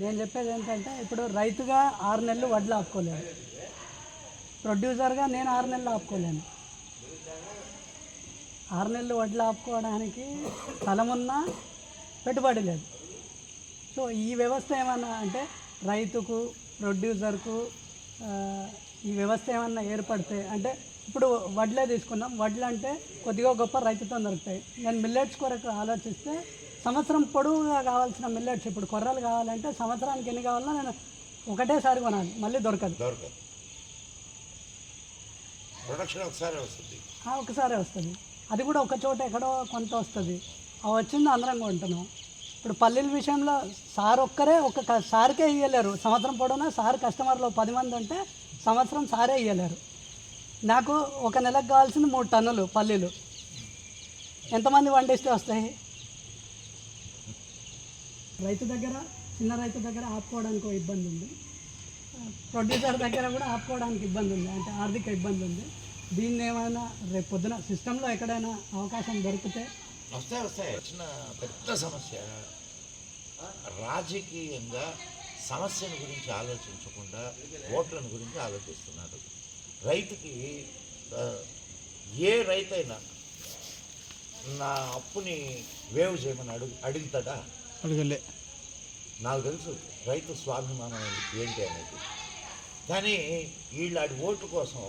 నేను చెప్పేది ఏంటంటే ఇప్పుడు రైతుగా ఆరు నెలలు వడ్లు ఆపుకోలేను. ప్రొడ్యూసర్గా నేను ఆరు నెలలు ఆపుకోలేను. ఆరు నెలలు వడ్లు ఆపుకోవడానికి స్థలమున్నా పెట్టుబడి లేదు. సో ఈ వ్యవస్థ ఏమన్నా అంటే రైతుకు ప్రొడ్యూసర్కు ఈ వ్యవస్థ ఏమన్నా ఏర్పడితే అంటే ఇప్పుడు వడ్లే తీసుకున్నాం. వడ్లు అంటే కొద్దిగా గొప్ప రైతుతో దొరుకుతాయి. నేను మిల్లెట్స్ కొరకు ఆలోచిస్తే సంవత్సరం పొడవుగా కావాల్సిన మిల్లెట్స్ ఇప్పుడు కొర్రలు కావాలంటే సంవత్సరానికి ఎన్ని కావాలన్నా నేను ఒకటేసారి కొనాలి మళ్ళీ దొరకదు. దొరకదు. ప్రొడక్షన్ ఒకసారి వస్తుంది. ఒకసారి వస్తుంది. అది కూడా ఒక చోట ఎక్కడో కొంత వస్తుంది. ఆ వచ్చింది అందరం కొంటున్నాం. ఇప్పుడు పల్లీల విషయంలో సార్ ఒక్కరే ఒక సార్కే ఇయ్యలేరు. సంవత్సరం పొడవునా సార్ కస్టమర్లు పది మంది ఉంటే సంవత్సరం సారే ఇయ్యలేరు. నాకు ఒక నెలకు కావాల్సింది మూడు టన్నులు పల్లీలు. ఎంతమంది పండిస్తే వస్తాయి? రైతు దగ్గర చిన్న రైతు దగ్గర ఆపుకోవడానికి ఒక ఇబ్బంది ఉంది. ప్రొడ్యూసర్ దగ్గర కూడా ఆపుకోవడానికి ఇబ్బంది ఉంది. అంటే ఆర్థిక ఇబ్బంది ఉంది. దీన్ని ఏమైనా రేపు పొద్దున సిస్టంలో ఎక్కడైనా అవకాశం దొరికితే? వస్తాయి వస్తాయి. చిన్న పెద్ద సమస్య. రాజకీయంగా సమస్యను గురించి ఆలోచించకుండా ఓట్లను గురించి ఆలోచిస్తున్నారు. రైతుకి ఏ రైతైనా నా అప్పుని వేవ్ చేయమని అడుగు అడుగుతాడా? అడగలే నాకు తెలుసు రైతు స్వాభిమానం ఏంటి అనేది. కానీ వీళ్ళాడి ఓటు కోసం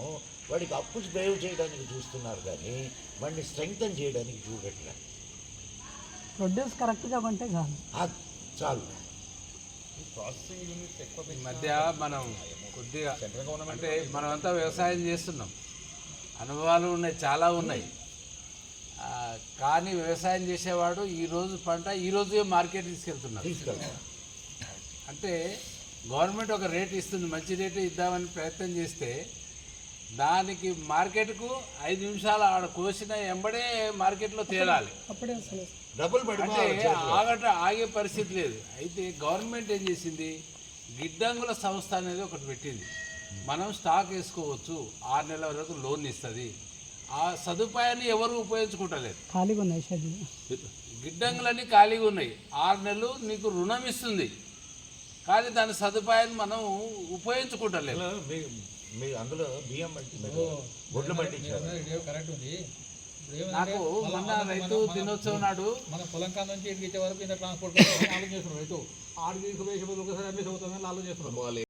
వాడికి అప్పు వేవ్ చేయడానికి చూస్తున్నారు కానీ వాడిని స్ట్రెంగ్తన్ చేయడానికి చూడట్లే. ప్రొడ్యూస్ కరెక్ట్గా కొంటే చాలు. చాలు. ఈ మధ్య మనం కొద్దిగా అంటే మనమంతా వ్యవసాయం చేస్తున్నాం. అనుభవాలు ఉన్నాయి చాలా ఉన్నాయి. కానీ వ్యవసాయం చేసేవాడు ఈ రోజు పంట ఈ రోజే మార్కెట్ తీసుకెళ్తున్నారు. తీసుకెళ్తాం అంటే గవర్నమెంట్ ఒక రేట్ ఇస్తుంది మంచి రేటు ఇద్దామని ప్రయత్నం చేస్తే దానికి మార్కెట్కు ఐదు నిమిషాలు ఆడ కోసిన ఎంబడే మార్కెట్లో తేలాలి. అప్పుడే అసలు. డబ్బులు అంటే. ఆగట ఆగే పరిస్థితి లేదు. అయితే గవర్నమెంట్ ఏం చేసింది? గిడ్డంగుల సంస్థ అనేది ఒకటి పెట్టింది. మనం స్టాక్ వేసుకోవచ్చు ఆరు నెలల వరకు లోన్ ఇస్తుంది. ఆ సదుపాయాన్ని ఎవరు ఉపయోగించుకుంటలేదు. ఖాళీగా ఉన్నాయి గిడ్డంగులన్నీ ఖాళీగా ఉన్నాయి. ఆరు నెలలు నీకు రుణం ఇస్తుంది. కానీ దాని సదుపాయాన్ని మనం ఉపయోగించుకుంటలేదు. అందులో మీ- మీ అందులో బియ్యం కరెక్ట్ ఉంది. నాకు మొన్న రైతు దినోత్సవం నాడు మన పొలం కాడ నుంచి ఇంటికి వరకు ఇంత ట్రాన్స్పోర్ట్ ఆలోచన చేస్తున్నారు రైతు. వేసే బదులు ఒకసారి అమ్మేసి అవుతుందని ఆలోచన